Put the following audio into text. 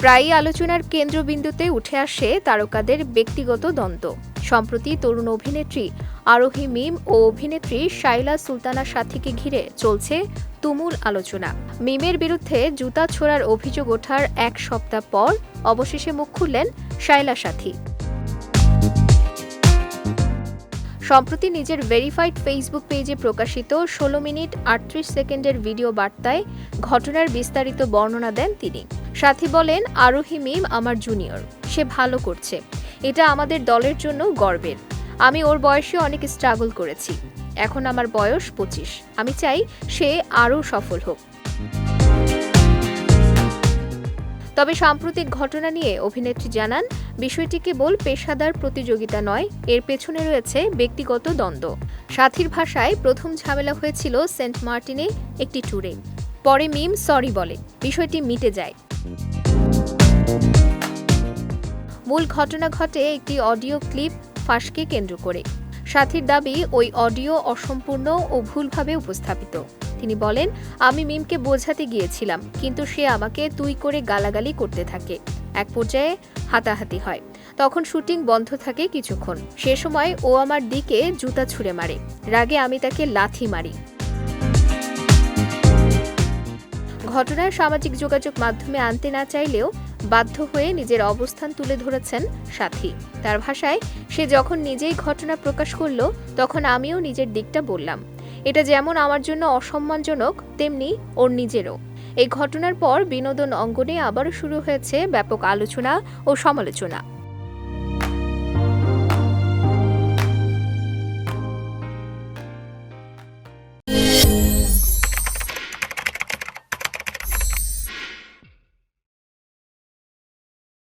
প্রায়ই আলোচনার কেন্দ্রবিন্দুতে উঠে আসে তারকাদের ব্যক্তিগত দ্বন্দ্ব। সম্প্রতি তরুণ অভিনেত্রী আরোহী মিম ও অভিনেত্রী শাইলা সুলতানা সাথীকে ঘিরে চলছে তুমুল আলোচনা। মিমের বিরুদ্ধে জুতা ছোড়ার অভিযোগ ওঠার এক সপ্তাহ পর অবশেষে মুখ খুললেন শাইলা সাথী। সম্প্রতি নিজের ভেরিফাইড ফেসবুক পেজে প্রকাশিত ষোলো মিনিট আটত্রিশ সেকেন্ডের ভিডিও বার্তায় ঘটনার বিস্তারিত বর্ণনা দেন তিনি। সাথী বলেন, আরোহী মিম আমার জুনিয়র সে ভালো করছে। এটা আমাদের দলের জন্য গর্বের। আমি ওর বয়সে অনেক স্ট্রাগল করেছি। এখন আমার বয়স পঁচিশ। আমি চাই সে আরও সফল হোক। তবে সাম্প্রতিক ঘটনা নিয়ে অভিনেত্রী জানান বিষয়টি কেবল পেশাদার প্রতিযোগিতা নয়, এর পেছনে রয়েছে ব্যক্তিগত দ্বন্দ্ব। সাথীর ভাষায় প্রথম ঝামেলা হয়েছিল সেন্ট মার্টিনে একটি ট্যুরে। পরে মিম সরি বলে, বিষয়টি মিটে যায়। মূল ঘটনা ঘটে একটি অডিও ক্লিপ ফাঁসকে কেন্দ্র করে। সাথীর দাবি, ওই অডিও অসম্পূর্ণ ও ভুলভাবে উপস্থাপিত। তিনি বলেন, আমি মিমকে বোঝাতে গিয়েছিলাম, কিন্তু সে আমাকে তুই করে গালাগালি করতে থাকে। এক পর্যায়ে হাতাহাতি হয়। তখন শুটিং বন্ধ থাকে কিছুক্ষণ। সে সময় ও আমার দিকে জুতা ছুঁড়ে মারে। রাগে আমি তাকে লাথি মারি। ঘটনার সামাজিক যোগাযোগ মাধ্যমে আনতে না চাইলেও বাধ্য হয়ে নিজের অবস্থান তুলে ধরেছেন সাথী। তার ভাষায়, সে যখন নিজেই ঘটনা প্রকাশ করল, তখন আমিও নিজের দিকটা বললাম। এটা যেমন আমার জন্য অসম্মানজনক, তেমনি ওর নিজেরও। এই ঘটনার পর বিনোদন অঙ্গনে আবারও শুরু হয়েছে ব্যাপক আলোচনা ও সমালোচনা।